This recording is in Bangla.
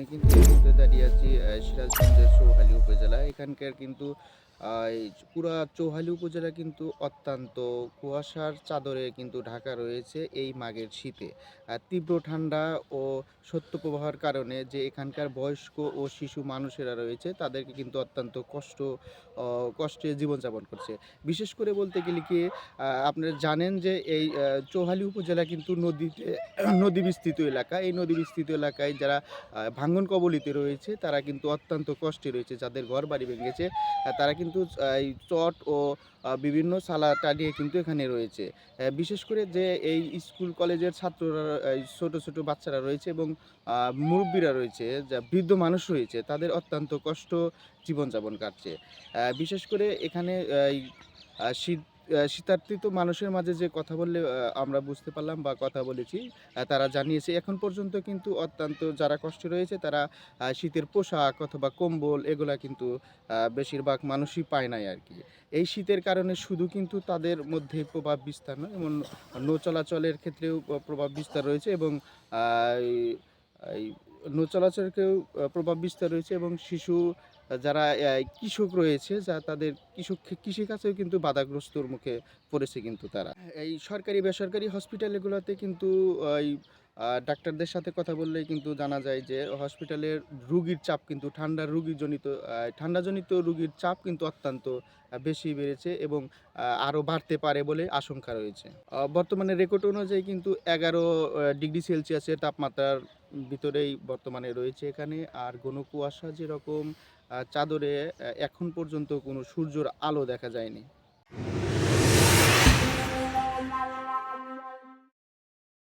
আমি কিন্তু এই মুহূর্তে দাঁড়িয়ে আছি সিরাজগঞ্জের চৌহালি উপজেলা। এখানকার কিন্তু পুরা চৌহালি উপজেলা কিন্তু অত্যন্ত কুয়াশার চাদরে কিন্তু ঢাকা রয়েছে এই মাঘের শীতে। তীব্র ঠান্ডা ও শৈত্যপ্রবাহের কারণে যে এখানকার বয়স্ক ও শিশু মানুষেরা রয়েছে, তাদেরকে কিন্তু অত্যন্ত কষ্ট কষ্টে জীবনযাপন করছে। বিশেষ করে বলতে গেলে কি আপনারা জানেন যে এই চৌহালি উপজেলা কিন্তু নদীতে নদী বিস্তৃত এলাকা। এই নদী বিস্তৃত এলাকায় যারা ভাঙ্গন কবলিত রয়েছে তারা কিন্তু অত্যন্ত কষ্টে রয়েছে যাদের ঘর বাড়ি ভেঙেছে তারা কিন্তু এই চট ও বিভিন্ন সালা টানিয়ে কিন্তু এখানে রয়েছে। বিশেষ করে যে এই স্কুল কলেজের ছাত্ররা ছোট ছোট বাচ্চারা রয়েছে এবং মুরব্বীরা রয়েছে, যা বৃদ্ধ মানুষ রয়েছে, তাদের অত্যন্ত কষ্ট জীবনযাপন কাটছে। বিশেষ করে এখানে শীত শীতার্থিত মানুষের মাঝে যে কথা বললে আমরা বুঝতে পারলাম বা কথা বলেছি তারা জানিয়েছে। এখন পর্যন্ত কিন্তু অত্যন্ত যারা কষ্ট রয়েছে, তারা শীতের পোশাক অথবা কম্বল এগুলা কিন্তু বেশিরভাগ মানুষই পায় নাই আর কি। এই শীতের কারণে শুধু কিন্তু তাদের মধ্যে প্রভাব বিস্তার নয় যেমন নৌ চলাচলের ক্ষেত্রেও প্রভাব বিস্তার রয়েছে এবং নৌ চলাচলকেও প্রভাব বিস্তার রয়েছে এবং শিশু যারা কৃষক রয়েছে, যা তাদের কৃষক কৃষিকাজেও কিন্তু বাধাগ্রস্তর মুখে পড়েছে কিন্তু তারা। এই সরকারি, বেসরকারি হসপিটালগুলোতে কিন্তু এই ডাক্তারদের সাথে কথা বললেই কিন্তু জানা যায় যে হসপিটালের রুগীর চাপ কিন্তু ঠান্ডার রুগীজনিত ঠান্ডাজনিত রুগীর চাপ কিন্তু অত্যন্ত বেশি বেড়েছে এবং আরও বাড়তে পারে বলে আশঙ্কা রয়েছে। বর্তমানে রেকর্ড অনুযায়ী কিন্তু এগারো ডিগ্রি সেলসিয়াসের তাপমাত্রার ভিতরেই বর্তমানে রয়েছে এখানে। আর ঘন কুয়াশা যেরকম চাদরে এখন পর্যন্ত কোনো সূর্যর আলো দেখা যায়নি।